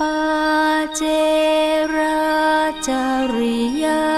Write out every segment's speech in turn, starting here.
ปาเจราจริยา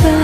ส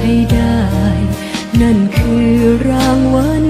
ให้ได้ นั่นคือรางวัล